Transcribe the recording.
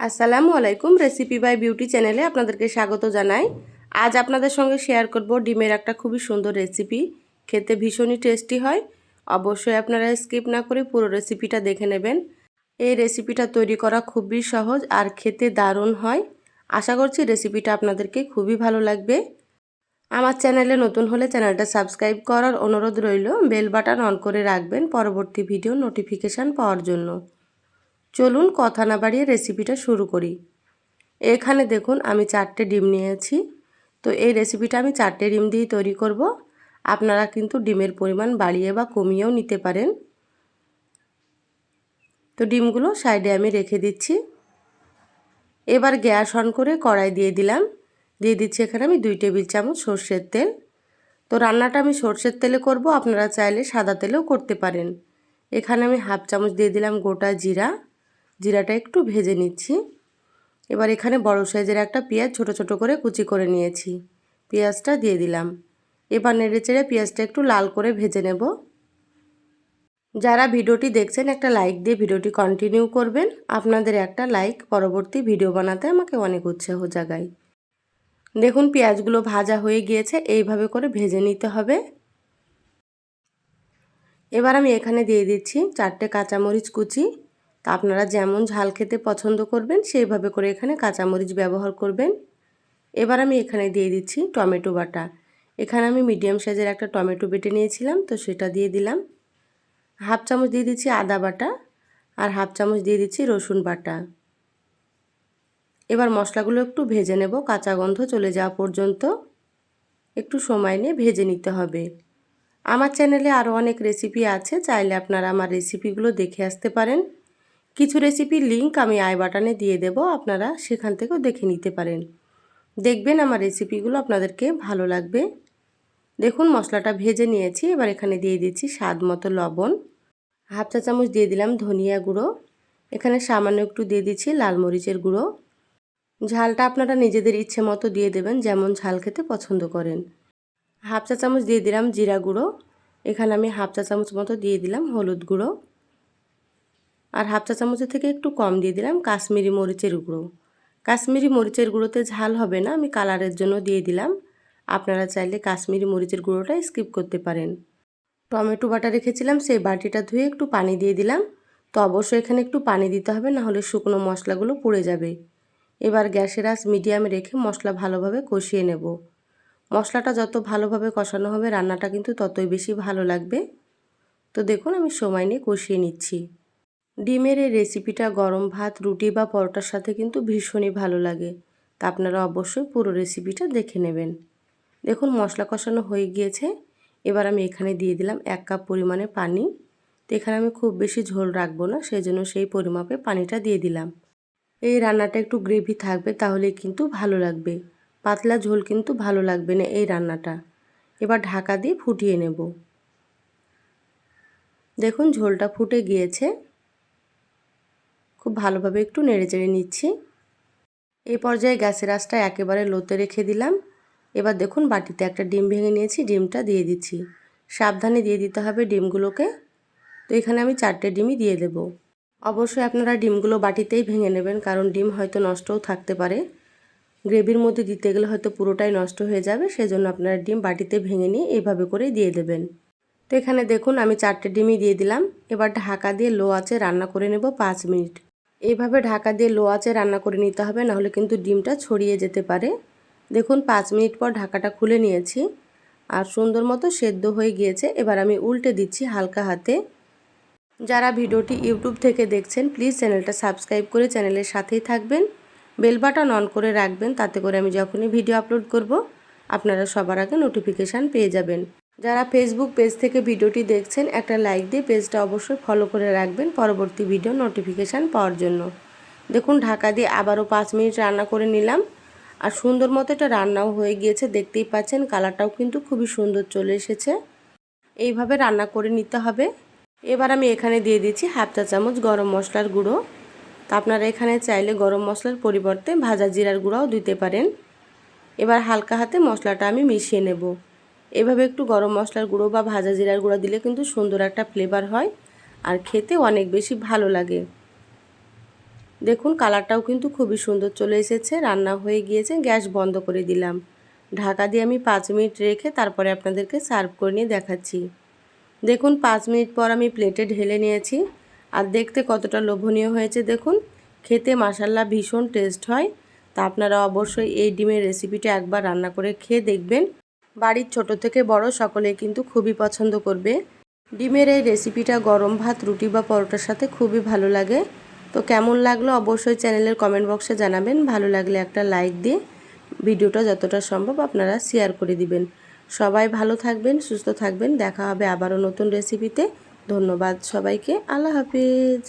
আসসালামু আলাইকুম recipe by beauty চ্যানেলে আপনাদেরকে স্বাগত জানাই। আজ আপনাদের সঙ্গে শেয়ার করব ডিমের একটা খুবই সুন্দর রেসিপি খেতে ভীষণই টেস্টি হয়। অবশ্যই আপনারা স্কিপ না করে পুরো রেসিপিটা দেখে নেবেন। এই রেসিপিটা তৈরি করা খুবই সহজ আর খেতে দারুণ হয়। আশা করছি রেসিপিটা আপনাদেরকে খুবই ভালো লাগবে। আমার চ্যানেলে নতুন হলে চ্যানেলটা সাবস্ক্রাইব করার অনুরোধ রইল। বেল বাটন অন করে রাখবেন পরবর্তী ভিডিও নোটিফিকেশান পাওয়ার জন্য। চলুন কথা না বাড়িয়ে রেসিপিটা শুরু করি। এখানে দেখুন আমি চারটে ডিম নিয়েছি। তো এই রেসিপিটা আমি চারটে ডিম দিয়েই তৈরি করব। আপনারা কিন্তু ডিমের পরিমাণ বাড়িয়ে বা কমিয়েও নিতে পারেন। তো ডিমগুলো সাইডে আমি রেখে দিচ্ছি। এবার গ্যাস অন করে কড়াই দিয়ে দিলাম। দিয়ে দিচ্ছি এখানে আমি দুই টেবিল চামচ সর্ষের তেল। তো রান্নাটা আমি সর্ষের তেলে করব, আপনারা চাইলে সাদা তেলেও করতে পারেন। এখানে আমি হাফ চামচ দিয়ে দিলাম গোটা জিরা। জিরাটা একটু ভেজে নিচ্ছি। এবার এখানে বড় সাইজের একটা পেঁয়াজ ছোট ছোট করে কুচি করে নিয়েছি। পেঁয়াজটা দিয়ে দিলাম। এবার নেড়ে চেড়ে পেঁয়াজটা একটু লাল করে ভেজে নেব। যারা ভিডিওটি দেখছেন, একটা লাইক দিয়ে ভিডিওটি কন্টিনিউ করবেন। আপনাদের একটা লাইক পরবর্তী ভিডিও বানাতে আমাকে অনেক উৎসাহ জাগায়। দেখুন, পেঁয়াজগুলো ভাজা হয়ে গিয়েছে। এইভাবে করে ভেজে নিতে হবে। এবার আমি এখানে দিয়ে দিচ্ছি চারটে কাঁচামরিচ কুচি। তা আপনারা যেমন ঝাল খেতে পছন্দ করবেন, সেইভাবে করে এখানে কাঁচামরিচ ব্যবহার করবেন। এবার আমি এখানে দিয়ে দিচ্ছি টমেটো বাটা। এখানে আমি মিডিয়াম সাইজের একটা টমেটো বেটে নিয়েছিলাম, তো সেটা দিয়ে দিলাম। হাফ চামচ দিয়ে দিচ্ছি আদা বাটা আর হাফ চামচ দিয়ে দিচ্ছি রসুন বাটা। এবার মশলাগুলো একটু ভেজে নেব, কাঁচা গন্ধ চলে যাওয়া পর্যন্ত। একটু সময় নিয়ে ভেজে নিতে হবে। আমার চ্যানেলে আরও অনেক রেসিপি আছে, চাইলে আপনারা আমার রেসিপিগুলো দেখে আসতে পারেন। কিছু রেসিপির লিঙ্ক আমি আই বাটনে দিয়ে দেব, আপনারা সেখান থেকেও দেখে নিতে পারেন। দেখবেন আমার রেসিপিগুলো আপনাদেরকে ভালো লাগবে। দেখুন, মশলাটা ভেজে নিয়েছি, এবার এখানে দিয়ে দিচ্ছি স্বাদ মতো লবণ। হাফ চা চামচ দিয়ে দিলাম ধনিয়া গুঁড়ো। এখানে সামান্য একটু দিয়ে দিচ্ছি লাল মরিচের গুঁড়ো। ঝালটা আপনারা নিজেদের ইচ্ছে মতো দিয়ে দেবেন, যেমন ঝাল খেতে পছন্দ করেন। হাফ চা চামচ দিয়ে দিলাম জিরা গুঁড়ো। এখানে আমি হাফ চা চামচ মতো দিয়ে দিলাম হলুদ গুঁড়ো। আর হাফ চা চামচের থেকে একটু কম দিয়ে দিলাম কাশ্মীরি মরিচের গুঁড়ো। কাশ্মীরি মরিচের গুঁড়োতে ঝাল হবে না, আমি কালারের জন্য দিয়ে দিলাম। আপনারা চাইলে কাশ্মীরি মরিচের গুঁড়োটা স্কিপ করতে পারেন। টমেটো বাটা রেখেছিলাম, সেই বাটিটা ধুয়ে একটু পানি দিয়ে দিলাম। তো অবশ্যই এখানে একটু পানি দিতে হবে, না হলে শুকনো মশলাগুলো পুড়ে যাবে। এবার গ্যাসের আঁচ মিডিয়ামে রেখে মশলা ভালোভাবে কষিয়ে নেব। মশলাটা যত ভালোভাবে কষানো হবে, রান্নাটা কিন্তু ততই বেশি ভালো লাগবে। তো দেখুন, আমি সময় নিয়ে কষিয়ে নিচ্ছি। ডিমের এই রেসিপিটা গরম ভাত, রুটি বা পরোটার সাথে কিন্তু ভীষণই ভালো লাগে। তা আপনারা অবশ্যই পুরো রেসিপিটা দেখে নেবেন। দেখুন, মশলা কষানো হয়ে গিয়েছে। এবার আমি এখানে দিয়ে দিলাম এক কাপ পরিমাণে পানি। তো এখানে আমি খুব বেশি ঝোল রাখব না, সেই জন্য সেই পরিমাপে পানিটা দিয়ে দিলাম। এই রান্নাটা একটু গ্রেভি থাকবে, তাহলে কিন্তু ভালো লাগবে। পাতলা ঝোল কিন্তু ভালো লাগবে না এই রান্নাটা। এবার ঢাকা দিয়ে ফুটিয়ে নেব। দেখুন, ঝোলটা ফুটে গিয়েছে। খুব ভালোভাবে একটু নেড়ে চেড়ে নিচ্ছি। এই পর্যায়ে গ্যাসের আঁচটা একেবারে লোতে রেখে দিলাম। এবার দেখুন বাটিতে একটা ডিম ভেঙে নিয়েছি, ডিমটা দিয়ে দিচ্ছি। সাবধানে দিয়ে দিতে হবে ডিমগুলোকে। তো এখানে আমি চারটে ডিমই দিয়ে দেব। অবশ্যই আপনারা ডিমগুলো বাটিতেই ভেঙে নেবেন, কারণ ডিম হয়তো নষ্টও থাকতে পারে। গ্রেভির মধ্যে দিতে গেলে হয়তো পুরোটাই নষ্ট হয়ে যাবে, সেজন্য আপনারা ডিম বাটিতে ভেঙে নিয়ে এইভাবে করে দিয়ে দেবেন। তো এখানে দেখুন আমি চারটে ডিমই দিয়ে দিলাম। এবার ঢাকা দিয়ে লো আছে রান্না করে নেব পাঁচ মিনিট। এইভাবে ঢাকা দিয়ে লো আঁচে রান্না করে নিতে হবে, নাহলে কিন্তু ডিমটা ছড়িয়ে যেতে পারে। দেখুন, পাঁচ মিনিট পর ঢাকাটা খুলে নিয়েছি। আর সুন্দর মতো সেদ্ধ হয়ে গিয়েছে, এবার আমি উল্টে দিচ্ছি হালকা হাতে। যারা ভিডিওটি ইউটিউব থেকে দেখছেন, প্লিজ চ্যানেলটা সাবস্ক্রাইব করে চ্যানেলের সাথেই থাকবেন। বেল বাটন অন করে রাখবেন, তাতে করে আমি যখনই ভিডিও আপলোড করব, আপনারা সবার আগে নোটিফিকেশান পেয়ে যাবেন। যারা ফেসবুক পেজ থেকে ভিডিওটি দেখছেন, একটা লাইক দিয়ে পেজটা অবশ্যই ফলো করে রাখবেন পরবর্তী ভিডিও নোটিফিকেশান পাওয়ার জন্য। দেখুন, ঢাকা দিয়ে আবারও পাঁচ মিনিট রান্না করে নিলাম। আর সুন্দর মতো এটা রান্নাও হয়ে গিয়েছে, দেখতেই পাচ্ছেন, কালারটাও কিন্তু খুবই সুন্দর চলে এসেছে। এইভাবে রান্না করে নিতে হবে। এবার আমি এখানে দিয়ে দিচ্ছি হাফ চা চামচ গরম মশলার গুঁড়ো। তা আপনারা এখানে চাইলে গরম মশলার পরিবর্তে ভাজা জিরার গুঁড়াও দিতে পারেন। এবার হালকা হাতে মশলাটা আমি মিশিয়ে নেব। এভাবে একটু গরম মশলার গুঁড়ো বা ভাজা জিরার গুঁড়ো দিলে কিন্তু সুন্দর একটা ফ্লেভার হয়। আর খেতে অনেক বেশি ভালো লাগে। দেখুন, কালারটাও কিন্তু খুবই সুন্দর চলে এসেছে, রান্না হয়ে গিয়েছে, গ্যাস বন্ধ করে দিলাম। ঢাকা দিয়ে আমি পাঁচ মিনিট রেখে তারপরে আপনাদেরকে সার্ভ করে নিয়ে দেখাচ্ছি। দেখুন, পাঁচ মিনিট পর আমি প্লেটে ঢেলে নিয়েছি। আর দেখতে কতটা লোভনীয় হয়েছে, দেখুন। খেতে মাসাল্লা ভীষণ টেস্ট হয়। তা আপনারা অবশ্যই এই ডিমের রেসিপিটা একবার রান্না করে খেয়ে দেখবেন। বাড়ির ছোট থেকে বড় সকলে কিন্তু খুবই পছন্দ করবে। ডিমের এই রেসিপিটা গরম ভাত, রুটি বা পরোটার সাথে খুবই ভালো লাগে। তো কেমন লাগল অবশ্যই চ্যানেলের কমেন্ট বক্সে জানাবেন। ভালো লাগলে একটা লাইক দিয়ে ভিডিওটা যতটা সম্ভব আপনারা শেয়ার করে দিবেন। সবাই ভালো থাকবেন, সুস্থ থাকবেন। দেখা হবে আবারও নতুন রেসিপিতে। ধন্যবাদ সবাইকে। আল্লাহ হাফিজ।